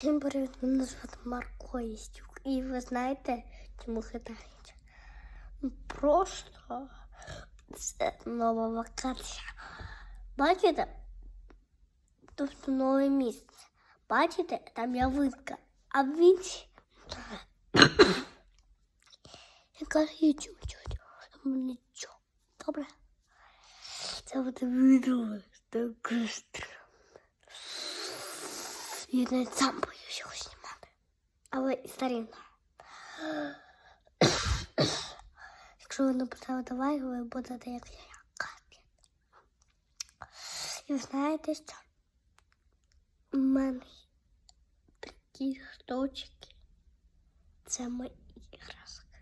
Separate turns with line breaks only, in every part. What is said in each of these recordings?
Всім привіт, мене звати Марко Істюк. І ви знаєте, чому хитають? Ну, Просто це нова вакансія. Бачите? Тобто нове місце. Бачите, там ялинка. А в іншій яка нічого, там нічого. Добре? Це буде відео. Так. Я навіть сам боюсь його знімати. Але і. Якщо ви поставите лайк, ви будете як я. І ви знаєте що? У мене такі штучки. Це мої іграшки.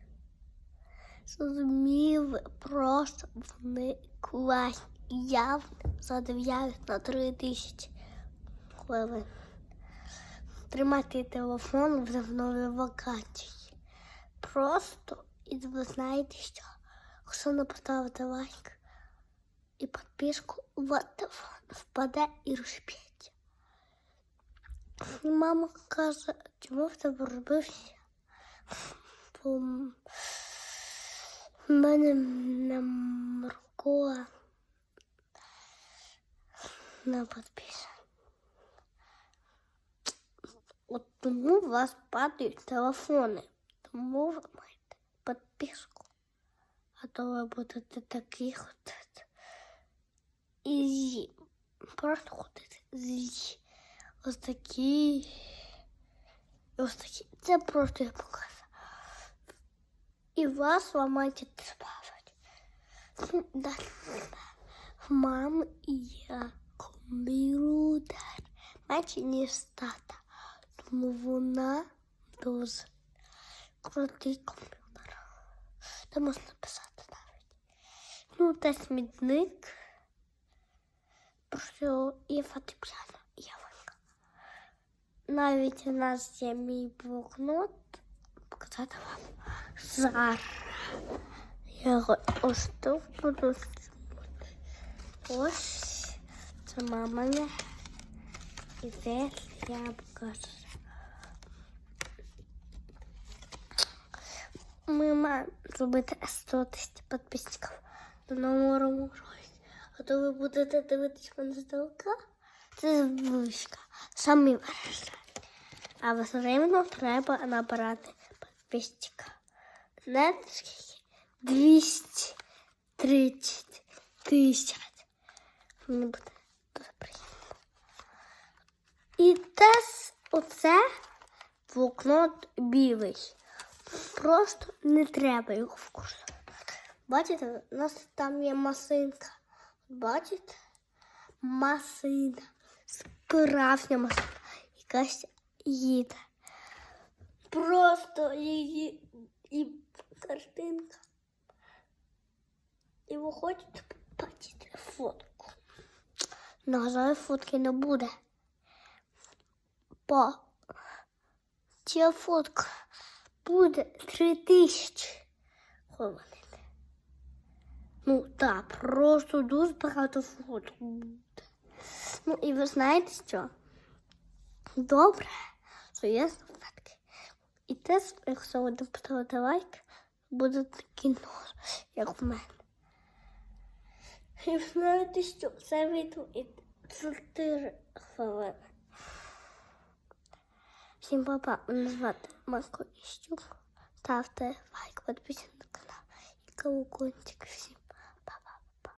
Зрозуміли, просто вони класні. Я задивляюсь на три тисячі хвилин. Тримати телефон в новій вакансії. Просто, і ви знаєте що? Якщо не поставити лайк і підписку, вас телефон впаде і розп'ється. Мама каже, чому в тебе робився? Бо в мене на Марко не підписано. От тому у вас падають телефони. Тому ви маєте підписку. А то ви будете такі ходити. І. Просто ходити зі. Ось такі. Ось такі. Це просто я показав. І вас ламають спавать. Далі. В мами є комп'ютер. Менше ніж тата. Тому вона дуже крутий комп'ютер. Де можна писати навіть. Ну, та смітник. Просто і фортепіано, і ялинка. Навіть у нас є мій блокнот. Показати вам зараз. Я його ось тут буду. Ось це мамине. І це я покажу. Ми маємо зробити 100 тисяч підписників до нового року. А то ви будете дивитися мене здалека. Це вишка. Самі вирішили. А время треба набирати підписчика. Знаєте скільки? 230 тисяч. Мені буде дуже приємно. І теж оце блокнот білий. Просто не треба його вкусити. Бачите, у нас там є масинка. Бачите? Масина. Справжня масина. Якась їде. Просто її і картинка. І ви хочете побачити фотку. На жаль, фотки не буде. Бо ця фотка буде три тисячі хвилин. Ну так, просто дуже багато фоток буде. Ну і ви знаєте що? Добре, що є фотки. І теж, якщо ви не поставите лайк, буде нос, як в мене. І ви знаєте що? Це відео і 4 хвилини. Всім папа, мене звати Марко Іщук. Ставте лайк, підписуйтесь на канал і колокольчик.